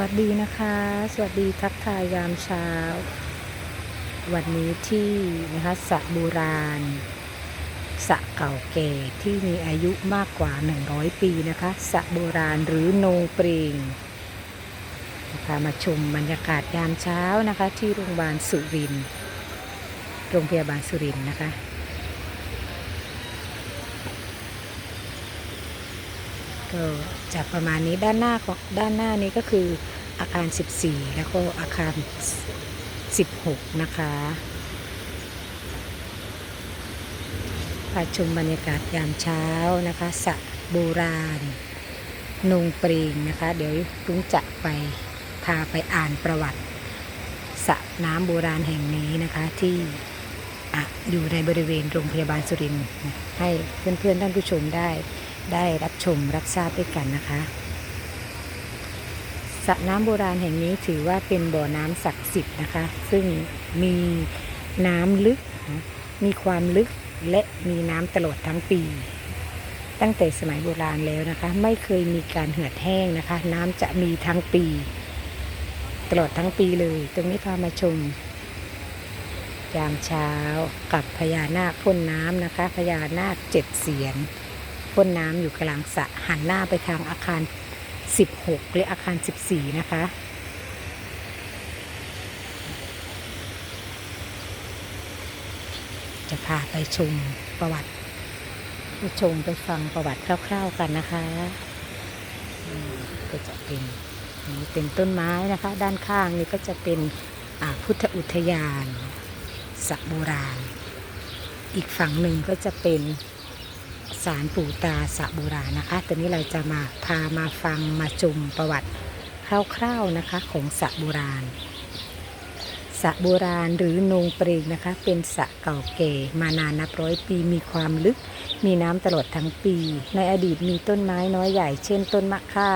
วัสดีนะคะ สวัสดีทักทายยามเช้า วันนี้ที่นะคะสระโบราณสระเก่าแก่ที่มีอายุมากกว่า 100 ปีนะคะสระโบราณหรือโนงเปรงพามาชมบรรยากาศยามเช้านะคะ ที่โรงพยาบาลสุรินโรงพยาบาลสุรินนะคะ ก็จะประมาณนี้ด้านหน้าของด้านหน้านี้ก็คืออาคาร 14 แล้วก็อาคาร 16 นะคะพาชมบรรยากาศยามเช้านะคะสระโบราณนุงเปรงนะคะ เดี๋ยวลุงจะไปพาไปอ่านประวัติสระน้ำโบราณแห่งนี้นะคะที่อะอยู่ในบริเวณโรงพยาบาลสุรินทร์ให้เพื่อนๆท่านผู้ชมได้ ได้รับชมรับทราบด้วยกันนะคะสระน้ำโบราณแห่งนี้ถือว่าเป็นบ่อน้ำศักดิ์สิทธิ์นะคะ ซึ่งมีน้ำลึก มีความลึกและมีน้ำตลอดทั้งปี ตั้งแต่สมัยโบราณแล้วนะคะ ไม่เคยมีการเหือดแห้งนะคะ น้ำจะมีทั้งปี ตลอดทั้งปีเลย ตรงนี้พามาชมยามเช้ากับพญานาคพ่นน้ำนะคะพญานาคเจ็ดเสียน พ่นน้ำอยู่กลางสระหันหน้าไปทางอาคาร 16 หรืออาคาร 14 นะคะ จะพาไปชมประวัติไปชมไปฟังประวัติคร่าวๆกันนะคะก็จะเป็นนี่เป็นต้นไม้นะคะ ด้านข้างนี่ก็จะเป็นอาพุทธอุทยานสระโบราณ อีกฝั่งหนึ่งก็จะเป็น สารปู่ตาสระโบรานะคะตอนนี้เราจะมาพามาฟังมาชมประวัติคร่าวๆนะคะของสระโบราณสระโบราณหรือโนงเปรงนะคะ เป็นสระเก่าแก่มานานนับร้อยปีมีความลึก มีน้ำตลอดทั้งปี ในอดีตมีต้นไม้น้อยใหญ่ เช่นต้นมะค่า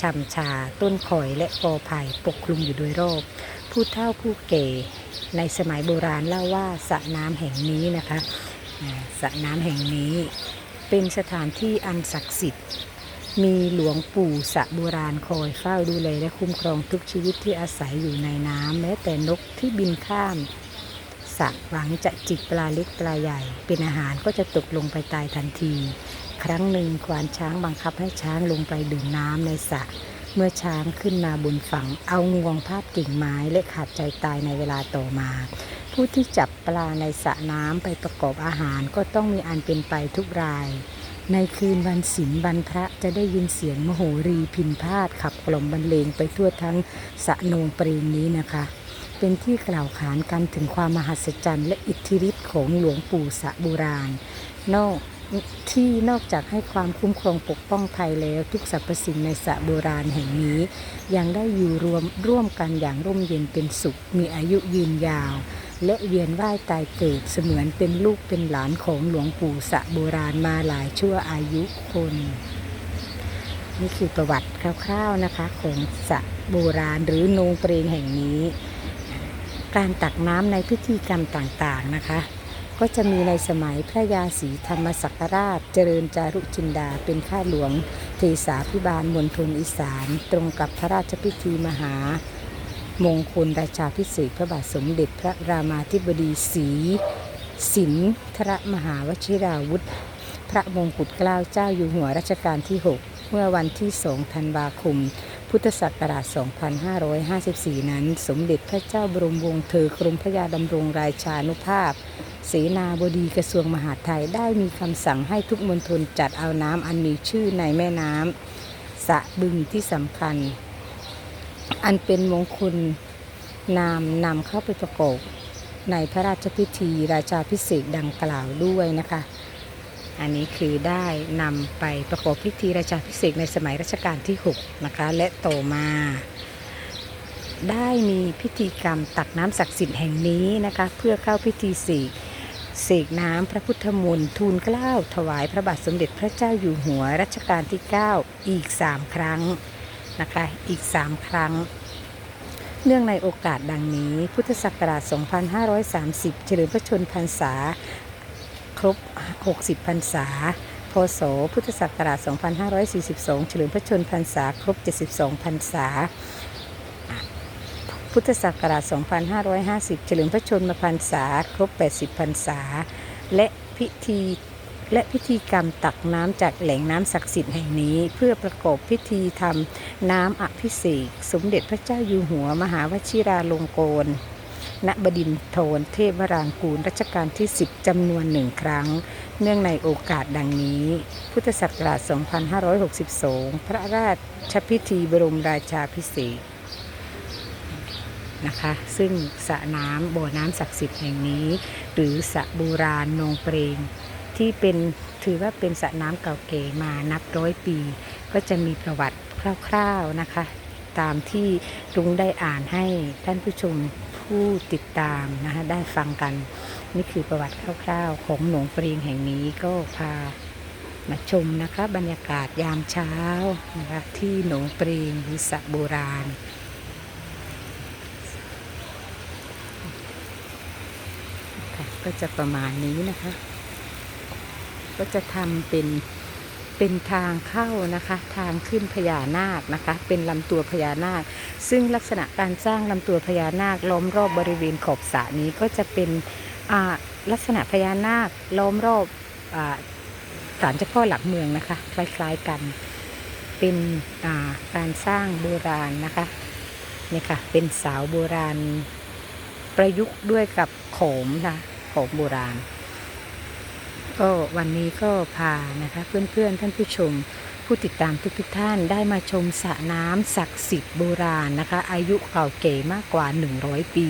ฉ่ำชา ต้นข่อยและกอไผ่ปกคลุมอยู่โดยรอบ ผู้เฒ่าผู้แก่ ในสมัยโบราณเล่าว่าสระน้ำแห่งนี้นะคะสระน้ำแห่งนี้ เป็นสถานที่อันศักดิ์สิทธิ์ มีหลวงปู่สระโบราณคอยเฝ้าดูแลและคุ้มครองทุกชีวิตที่อาศัยอยู่ในน้ำแม้แต่นกที่บินข้ามสระหวังจะจิกปลาเล็กปลาใหญ่ เป็นอาหารก็จะตกลงไปตายทันที ครั้งหนึ่งควานช้างบังคับให้ช้างลงไปดื่มน้ำในสระเมื่อช้างขึ้นมาบนฝั่ง เอางวงพาดกิ่งไม้และขาดใจตายในเวลาต่อมา ผู้ที่จับปลาในสระน้ำไปประกอบอาหารก็ต้องมีอันเป็นไปทุกราย ในคืนวันศีลวันพระจะได้ยินเสียงมโหรีพินพาดขับกล่อมบรรเลงไปทั่วทั้งสะโนงเปรีนี้นะคะ เป็นที่กล่าวขานกันถึงความมหัศจรรย์และอิทธิฤทธิ์ของหลวงปู่สระโบราณ นอกที่นอกจากให้ความคุ้มครองปกป้องภัยแล้วทุกสรรพสิ่งในสระโบราณแห่งนี้ ยังได้อยู่รวมร่วมกันอย่างร่มเย็นเป็นสุข มีอายุยืนยาว และเวียนว่ายตายเกิดเสมือนเป็นลูกเป็นหลานของหลวงปู่สะโบราณมาหลายชั่วอายุคน นี่คือประวัติคร่าวๆนะคะของสะโบราณหรือโนงเปรงแห่งนี้ การตักน้ำในพิธีกรรมต่างๆนะคะ ก็จะมีในสมัยพระยาศรีธรรมศักราช เจริญจารุจินดาเป็นข้าหลวงเทสาพิบาลมณฑลอีสาน ตรงกับพระราชพิธีมหา มงคลราชาพิเศษพระบาทสมเด็จพระรามาธิบดีศรีสินทรมหาวชิราวุธ พระมงกุฎเกล้าเจ้าอยู่หัวรัชกาลที่ 6 เมื่อวันที่ 2 ธันวาคม พุทธศักราช 2554 นั้น สมเด็จพระเจ้าบรมวงศ์เธอกรมพระยาดำรงราชานุภาพ เสนาบดีกระทรวงมหาดไทยได้มีคำสั่งให้ทุกมณฑลจัดเอาน้ำอันมีชื่อในแม่น้ำสะบึงที่สำคัญ อันเป็นมงคลนามนำเข้าไปประกอบในพระราชพิธีราชาพิเศษกดังกล่าวด้วยนะคะ อันนี้คือได้นำไปประกอบพิธีราชาพิเศษกในสมัยรัชกาลที่ 6 นะคะ และต่อมา ได้มีพิธีกรรมตักน้ำศักดิ์สิทธิ์แห่งนี้นะคะ เพื่อเข้าพิธีสกเสกน้ำพระพุทธมนต์ทูลเกล้าถวายพระบาทสมเด็จพระเจ้าอยู่หัวรัชกาลที่ 9 อีก 3 ครั้ง นะคะ อีก 3 ครั้ง เนื่องในโอกาสดังนี้ พุทธศักราช 2530 เฉลิมพระชนพรรษา ครบ 60 พรรษา พศ พุทธศักราช 2542 เฉลิมพระชนพรรษา ครบ 72 พรรษาพุทธศักราช 2550 เฉลิมพระชนมพรรษา ครบ 80 พรรษา และพิธี และพิธีกรรมตักน้ำจากแหล่งน้ำศักดิ์สิทธิ์แห่งนี้ เพื่อประกอบพิธีทำน้ำอภิเษกสมเด็จพระเจ้าอยู่หัวมหาวชิราลงกรณณบดินทร์โทนเทพวรางกูลรัชกาลที่ 10 จำนวนหนึ่งครั้ง เนื่องในโอกาสดังนี้ พุทธศักราช 2562 พระราชพิธีบรมราชาพิเศษกนะคะ ซึ่งสระน้ำบ่อน้ำศักดิ์สิทธิ์แห่งนี้ หรือสระโบราณนงเปรง ที่เป็นถือว่าเป็นสระน้ำเก่าแก่มานับร้อยปี ก็จะมีประวัติคร่าวๆนะคะ ตามที่ลุงได้อ่านให้ท่านผู้ชมผู้ติดตามนะคะได้ฟังกัน นี่คือประวัติคร่าวๆ ของหนองปรีงแห่งนี้ก็พามาชมนะคะ บรรยากาศยามเช้านะคะที่หนองปรีงหรือสระโบราณก็จะประมาณนี้นะคะ ก็จะทำเป็นเป็นทางเข้านะคะ ทางขึ้นพญานาคนะคะ เป็นลำตัวพญานาค ซึ่งลักษณะการสร้างลำตัวพญานาคล้อมรอบบริเวณขอบสระนี้ก็จะเป็นลักษณะพญานาคล้อมรอบอาศาลเจ้าพ่อหลักเมืองนะคะ คล้ายๆกัน เป็นาการสร้างโบราณนะคะนี่ค่ะเป็นเสาวโบราณประยุกต์ด้วยกับโขมนะโขมโบราณ ก็วันนี้ก็พานะคะเพื่อนๆท่านผู้ชม ผู้ติดตามทุกๆท่านได้มาชมสระน้ำศักดิ์สิทธิ์โบราณนะคะ อายุเก่าแก่มากกว่า 100 ปี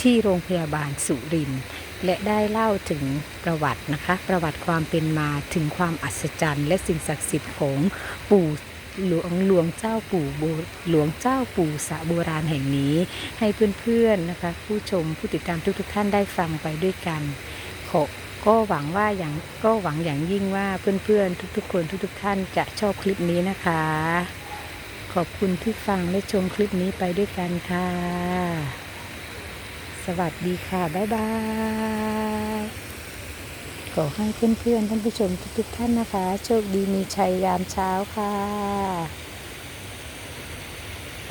ที่โรงพยาบาลสุรินทร์และได้เล่าถึงประวัตินะคะ ประวัติความเป็นมาถึงความอัศจรรย์ และสิ่งศักดิ์สิทธิ์ของปู่หลวงหลวงเจ้าปู่หลวงเจ้าปู่สระโบราณแห่งนี้ ให้เพื่อนๆนะคะ ผู้ชมผู้ติดตามทุกๆท่านได้ฟังไปด้วยกันขอ ก็หวังว่าอย่างก็หวังอย่างยิ่งว่าเพื่อนๆทุกๆ คนทุกๆ ท่านจะชอบคลิปนี้นะคะ ขอบคุณที่ฟังและชมคลิปนี้ไปด้วยกันค่ะ สวัสดีค่ะ บ๊ายบาย ขอให้เพื่อนๆท่านผู้ชมทุกๆ ท่านนะคะ โชคดีมีชัยยามเช้าค่ะ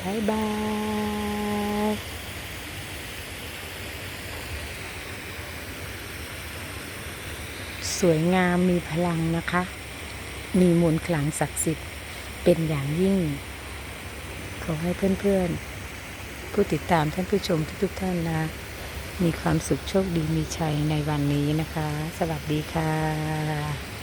บ๊ายบาย สวยงามมีพลังนะคะ มีมนต์ขลังศักดิ์สิทธิ์เป็นอย่างยิ่ง ขอให้เพื่อนๆ ผู้ติดตามท่านผู้ชมทุกๆท่านนะ มีความสุขโชคดีมีชัยในวันนี้นะคะ สวัสดีค่ะ